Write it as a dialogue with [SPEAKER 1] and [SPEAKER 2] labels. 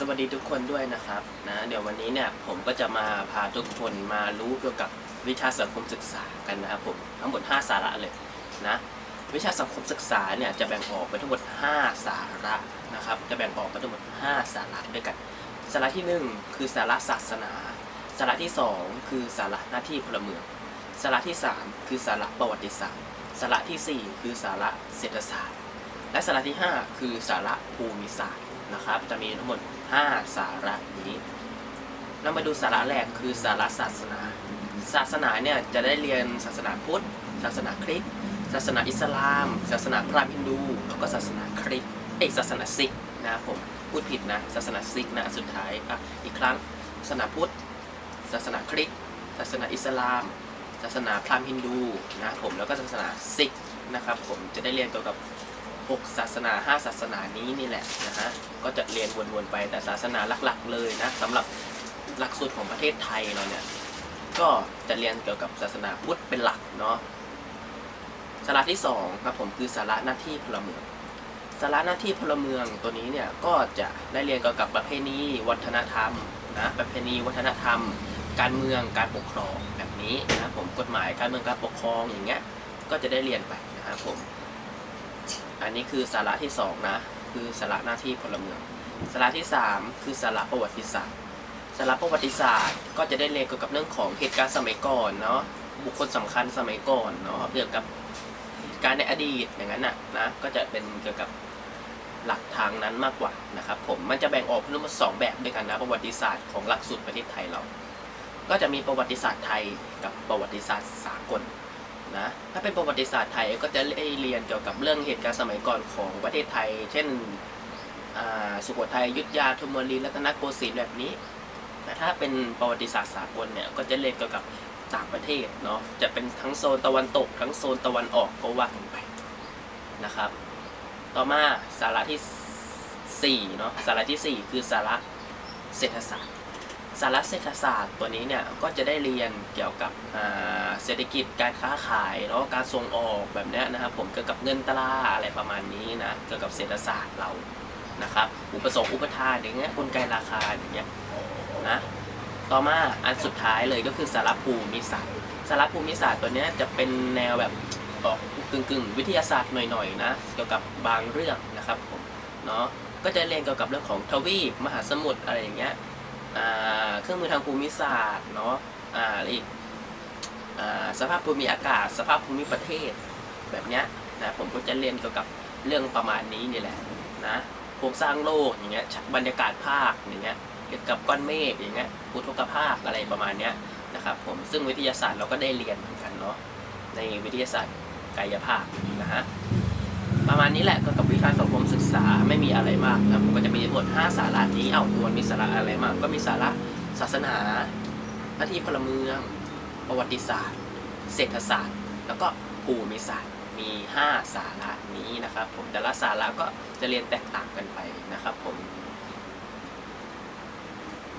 [SPEAKER 1] สวัสดีทุกคนด้วยนะครับนะเดี๋ยววันนี้เนี่ยผมก็จะมาพาทุกคนมารู้เกี่ยวกับวิชาสังคมศึกษากันนะครับผมทั้งหมด 5 สาระเลยนะวิชาสังคมศึกษาเนี่ยจะแบ่งออกเป็นทั้งหมด 5 สาระนะครับจะแบ่งออกเป็นทั้งหมด 5 สาระด้วยกัน สาระที่ 1 คือสาระศาสนา สาระที่ 2 คือสาระหน้าที่พลเมือง สาระที่ 3 คือสาระประวัติศาสตร์ สาระทีสี่4 คือสาระเศรษฐศาสตร์ และสาระที่ 5 คือสาระภูมิศาสตร์ นะครับ จะมีทั้งหมด 5 สาระนี้เรามาดูสาระแรกคือสาระศาสนา ศาสนาเนี่ยจะได้เรียนศาสนาพุทธ ศาสนาคริสต์ศาสนาอิสลาม ศาสนาพราหมณ์ฮินดู แล้วก็ศาสนาคริสต์เอยศาสนาซิกนะผมพูดผิดนะ ศาสนาซิกนะสุดท้ายอะอีกครั้งศาสนาพุทธ ศาสนาคริสต์ศาสนาอิสลาม ศาสนาพราหมณ์ฮินดูนะผมแล้วก็ศาสนาซิกนะครับผมจะได้เรียนเกี่ยวกับ 6 ศาสนา 5 ศาสนานี้นี่แหละนะฮะก็จะเรียนวนๆไปแต่ศาสนาหลักๆ เลยนะสำหรับหลักสูตรของประเทศไทยเราเนี่ยก็จะเรียนเกี่ยวกับศาสนาพุทธเป็นหลักเนาะสาระที่ 2 ครับผมคือสาระหน้าที่พลเมืองสาระหน้าที่พลเมืองตัวนี้เนี่ยก็จะได้เรียนเกี่ยวกับประเพณีวัฒนธรรมนะประเพณีวัฒนธรรม การเมืองการปกครองแบบนี้นะครับผมกฎหมายการเมืองการปกครองอย่างเงี้ยก็จะได้เรียนไปนะครับผม อันนี้คือสาระที่สองนะคือสาระหน้าที่พลเมืองสาระที่สามคือสาระประวัติศาสตร์สาระประวัติศาสตร์ ก็จะได้เรียนเกี่ยวกับเรื่องของเหตุการณ์สมัยก่อนเนาะบุคคลสำคัญสมัยก่อนเนาะเกี่ยวกับการในอดีตอย่างนั้นนะนะก็จะเป็นเกี่ยวกับหลักทางนั้นมากกว่านะครับผมมันจะแบ่งออกเป็นทั้งสองแบบด้วยกันนะประวัติศาสตร์ของหลักสูตรประเทศไทยเรา ก็จะมีประวัติศาสตร์ไทยกับประวัติศาสตร์สากล นะ ถ้าเป็นประวัติศาสตร์ไทยก็จะเรียนเกี่ยวกับเรื่องเหตุการณ์สมัยก่อนของประเทศไทย เช่นสุโขทัยยุทธยาธนบุรีรัตนโกสินทร์แบบนี้แต่ถ้าเป็นประวัติศาสตร์สากลเนี่ยก็จะเรียนเกี่ยวกับต่างประเทศเนาะจะเป็นทั้งโซนตะวันตก ทั้งโซนตะวันออกก็ว่ากันไปนะครับ ต่อมาสาระที่สี่เนาะสาระที่สี่คือสาระเศรษฐศาสตร์ สาระเศรษฐศาสตร์ตัวนี้เนี่ยก็จะได้เรียนเกี่ยวกับเศรษฐกิจการค้าขายเนาะการส่งออกแบบนี้นะครับผมเกี่ยวกับเงินตราอะไรประมาณนี้นะเกี่ยวกับเศรษฐศาสตร์เรานะครับอุปสงค์อุปทานอย่างเงี้ยกลไกราคาอย่างเงี้ยนะต่อมาอันสุดท้ายเลยก็คือสาระภูมิศาสตร์สาระภูมิศาสตร์ตัวนี้จะเป็นแนวแบบออกกึ่งๆวิทยาศาสตร์หน่อยๆนะเกี่ยวกับบางเรื่องนะครับผมเนาะก็จะเรียนเกี่ยวกับเรื่องของทวีปมหาสมุทรอะไรอย่างเงี้ย เครื่องมือทางภูมิศาสตร์เนาะอะไรอีกสภาพภูมิอากาศ สภาพภูมิประเทศ แบบเนี้ยนะผมก็จะเรียนเกี่ยวกับเรื่องประมาณนี้นี่แหละนะโครงสร้างโลกอย่างเงี้ยบรรยากาศภาคอย่างเงี้ยเกี่ยวกับก้อนเมฆอย่างเงี้ยอุทกภาคอะไรประมาณเนี้ยนะครับผมซึ่งวิทยาศาสตร์เราก็ได้เรียนเหมือนกันเนาะในวิทยาศาสตร์กายภาพนะฮะประมาณนี้แหละเก็กับวิชาสังคมศึก อะไรมากนะผมก็จะมีทั้งหมด5สาระนี้เอาตัวมีสาระอะไรมาก ก็มีสาระศาสนาหน้าที่พลเมือง ประวัติศาสตร์ เศรษฐศาสตร์ แล้วก็ภูมิศาสตร์มี 5 สาระนี้นะครับ ผมแต่ละสาระก็จะเรียนแตกต่างกันไปนะครับผม